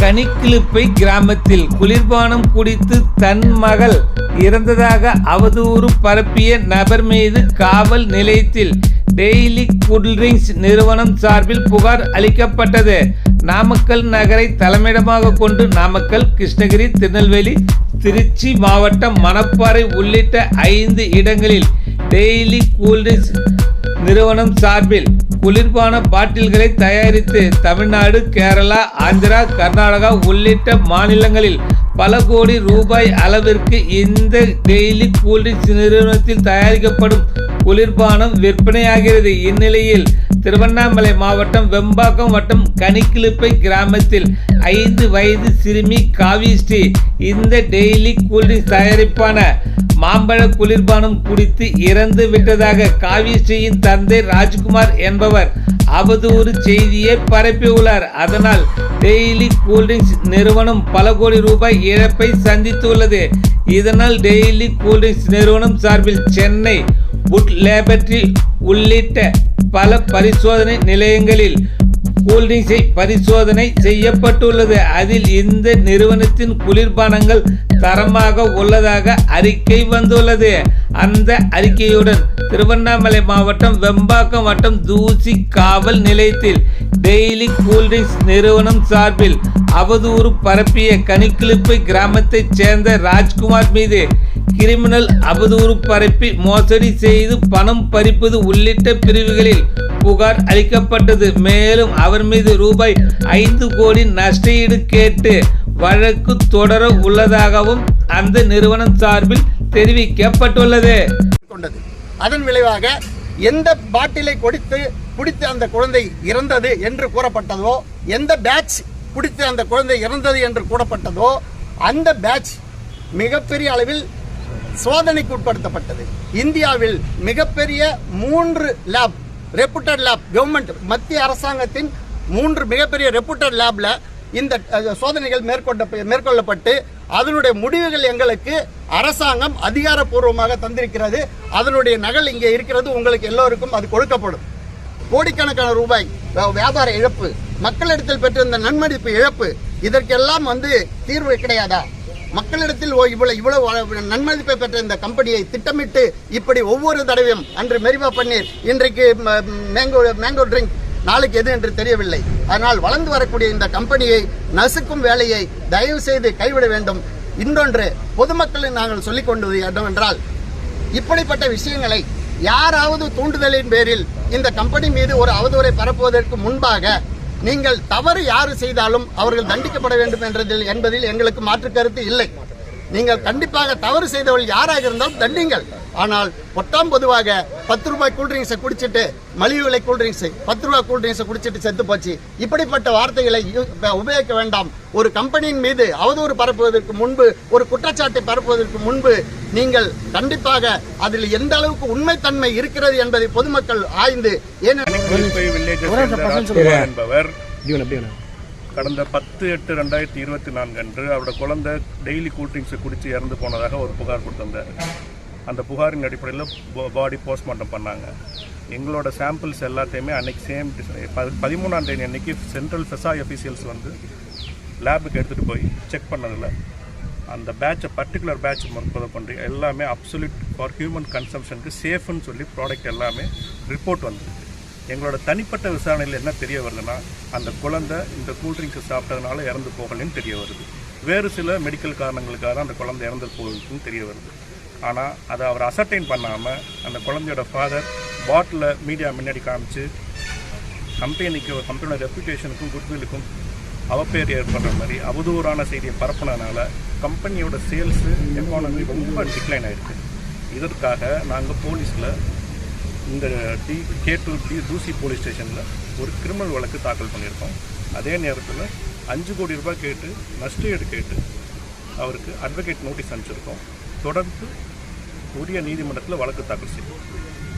கனிக்கிழுப்பை கிராமத்தில் குளிர்பானம் குடித்து தன் மகள் இறந்ததாக அவதூறு பரப்பிய நபர் மீது காவல் நிலையத்தில் டெய்லி கூல்ட்ரிங்க்ஸ் நிறுவனம் சார்பில் புகார் அளிக்கப்பட்டது. நாமக்கல் நகரை தலைமையிடமாக கொண்டு நாமக்கல் கிருஷ்ணகிரி திருநெல்வேலி திருச்சி மாவட்டம் மணப்பாறை உள்ளிட்ட ஐந்து இடங்களில் டெய்லி கூல்ட்ரிங்க்ஸ் நிறுவனம் சார்பில் குளிர்பான பாட்டில்களை தயாரித்து தமிழ்நாடு கேரளா ஆந்திரா கர்நாடகா உள்ளிட்ட மாநிலங்களில் பல கோடி ரூபாய் அளவிற்கு இந்த டெய்லி கூல்ட்ரிங்க்ஸ் நிறுவனத்தில் தயாரிக்கப்படும் குளிர்பானம் விற்பனையாகிறது. இந்நிலையில் திருவண்ணாமலை மாவட்டம் வெம்பாக்கம் வட்டம் கனிக்கிளிப்பை கிராமத்தில் ஐந்து வயது சிறுமி காவிஸ்ரீ இந்த டெய்லி கூல்ட்ரிங்க்ஸ் தயாரிப்பான மாம்பழ குளிர்பானம் குடித்து இறந்து விட்டதாக காவிஸ்ரீயின் தந்தை ராஜ்குமார் என்பவர் அவதூறு செய்தியை பரப்பியுள்ளார். அதனால் டெய்லி கூல்ட்ரிங்க்ஸ் நிறுவனம் பல கோடி ரூபாய் இழப்பை சந்தித்துள்ளது. இதனால் டெய்லி கூல்ட்ரிங்க்ஸ் நிறுவனம் சார்பில் சென்னை புட் லேபரட்டரி உள்ளிட்ட பல பரிசோதனை நிலையங்களில் கூல்ட்ரிங்க்ஸை பரிசோதனை செய்யப்பட்டுள்ளது. அதில் இந்த நிறுவனத்தின் குளிர்பானங்கள் தரமாக உள்ளதாக அறிக்கை வந்துள்ளது. அந்த அறிக்கையுடன் திருவண்ணாமலை மாவட்டம் வெம்பாக்கம் வட்டம் தூசி காவல் நிலையத்தில் டெய்லி கூல்ட்ரிங்க்ஸ் நிறுவனம் சார்பில் அவதூறு பரப்பிய கனிக்கிழிப்பை கிராமத்தைச் சேர்ந்த ராஜ்குமார் மீது கிரிமினல் அவதூறு பரப்பி மோசடி செய்து பணம் பறிப்பது உள்ளிட்ட பிரிவுகளில் புகார் அளிக்கப்பட்டது. மேலும் அவர் மீது ரூபாய் ஐந்து கோடி நஷ்டஈடு கேட்டு வழக்கு தொடர உள்ளதாகவும் அந்த நிறுவனம் சார்பில் தெரிவிக்கப்பட்டுள்ளது. கொண்டது. அதன் விளைவாக எந்த பாட்டிலை கொடுத்து குடித்து அந்த குழந்தை இறந்தது என்று கூறப்பட்டதோ எந்த பேட்ச் குடித்து அந்த குழந்தை இறந்தது என்று கூறப்பட்டதோ அந்த பேட்ச் மிகப்பெரிய அளவில் சோதனைக்கு உட்படுத்தப்பட்டது. இந்தியாவில் மிகப்பெரிய மூன்று லேப் ரெப்புட்டட் லேப் கவர்மெண்ட் மத்திய அரசாங்கத்தின் மூன்று மிகப்பெரிய ரெப்புட்டட் லேப்ல இந்த சோதனைகள் மேற்கொண்ட மேற்கொள்ளப்பட்டு அதனுடைய முடிவுகள் எங்களுக்கு அரசாங்கம் அதிகாரப்பூர்வமாக தந்திருக்கிறது. அதனுடைய நகல் இங்கே இருக்கிறது. உங்களுக்கு எல்லோருக்கும் அது கொடுக்கப்படும். கோடிக்கணக்கான ரூபாய் வியாபார இழப்பு மக்களிடத்தில் பெற்றிருந்த நன்மதிப்பு இழப்பு இதற்கெல்லாம் வந்து தீர்வு கிடையாதா? மக்களிடத்தில் ஓ- இவ்வளவு இவ்வளவு நன்மதிப்பை பெற்ற இந்த கம்பெனியை திட்டமிட்டு இப்படி ஒவ்வொரு தடவையும் அன்று மெரிவா பன்னீர் இன்றைக்கு மேங்கோ மேங்கோ ட்ரிங்க் நாளைக்கு எது என்று தெரியவில்லை. அதனால் வளர்ந்து வரக்கூடிய இந்த கம்பெனியை நசுக்கும் வேலையை தயவு செய்து கைவிட வேண்டும். இன்னொன்று பொதுமக்களை நாங்கள் சொல்லிக் கொண்டது என்னவென்றால் இப்படிப்பட்ட விஷயங்களை யாராவது தூண்டுதலின் பேரில் இந்த கம்பெனி மீது ஒரு அவதூறை பரப்புவதற்கு முன்பாக நீங்கள் தவறு யாரு செய்தாலும் அவர்கள் தண்டிக்கப்பட வேண்டும் என்றதில் என்பதில் எங்களுக்கு மாற்று கருத்து இல்லை. நீங்கள் கண்டிப்பாக தவறு செய்தவர்கள் யாராக இருந்தாலும் தண்டிங்கள். ஆனால் பொட்டாம் பொதுவாக பத்து ரூபாய் கூல்ட்ரிங்க்ஸை குடிச்சிட்டு மலிவு விலை கூல்ட்ரிங்க்ஸ் பத்து ரூபாய் கூல்ட்ரிங்க்ஸை குடிச்சிட்டு செத்து போச்சு. இப்படிப்பட்ட வார்த்தைகளை உபயோகிக்க வேண்டாம். ஒரு கம்பெனியின் மீது அவதூறு பரப்புவதற்கு முன்பு ஒரு குற்றச்சாட்டை பரப்புவதற்கு முன்பு நீங்கள் கண்டிப்பாக அதில் எந்த அளவுக்கு உண்மைத்தன்மை இருக்கிறது என்பதை பொதுமக்கள் ஆய்ந்து ராஜ்குமார் என்பவர் கடந்த பத்து எட்டு ரெண்டாயிரத்தி இருபத்தி நான்கு அன்று அவரோட குழந்தை டெய்லி கூல்ட்ரிங்ஸை குடித்து இறந்து போனதாக ஒரு புகார் கொடுத்திருந்தார். அந்த புகாரின் அடிப்படையில் பாடி போஸ்ட்மார்ட்டம் பண்ணாங்க. எங்களோட சாம்பிள்ஸ் எல்லாத்தையுமே அன்றைக்கி சேம் பதிமூணாம் தேதி அன்னைக்கு சென்ட்ரல் ஃபெசா அஃபீஷியல்ஸ் வந்து லேபுக்கு எடுத்துகிட்டு போய் செக் பண்ணதில் அந்த பேட்சை பர்டிகுலர் பேட்ச் முதல் கொண்டு எல்லாமே அப்சல்யூட் ஃபார் ஹியூமன் கன்சம்ஷனுக்கு சேஃப்னு சொல்லி ப்ராடக்ட் எல்லாமே ரிப்போர்ட் வந்துருக்கு எங்களோட தனிப்பட்ட விசாரணையில் என்ன தெரிய வருதுன்னா அந்த குழந்தை இந்த கூல்ட்ரிங்க்ஸ் சாப்பிட்டதுனால இறந்து போகலைன்னு தெரிய வருது. வேறு சில மெடிக்கல் காரணங்களுக்காக தான் அந்த குழந்தை இறந்து போகுதுன்னு தெரிய வருது. ஆனால் அதை அவர் அசர்டைன் பண்ணாமல் அந்த குழந்தையோட ஃபாதர் பாட்டில் மீடியா முன்னாடி காமிச்சு கம்பெனிக்கு கம்பெனியோட ரெப்புடேஷனுக்கும் குட்வில்லுக்கும் அவப்பேர் ஏற்படுற மாதிரி அவதூறான செய்தியை பரப்புனதுனால கம்பெனியோட சேல்ஸு எக்கானமி ரொம்ப டிக்ளைன் ஆகிருக்கு இதற்காக நாங்கள் போலீஸில் இந்த D Kattur D Thoosi police ஸ்டேஷனில் ஒரு கிரிமினல் வழக்கு தாக்கல் பண்ணியிருக்கோம். அதே நேரத்தில் அஞ்சு கோடி ரூபாய் கேட்டு நஷ்டஈடு கேட்டு அவருக்கு அட்வொகேட் நோட்டீஸ் அனுப்பிச்சிருக்கோம். தொடர்ந்து உரிய நீதிமன்றத்தில் வழக்கு தாக்கல் செய்யும்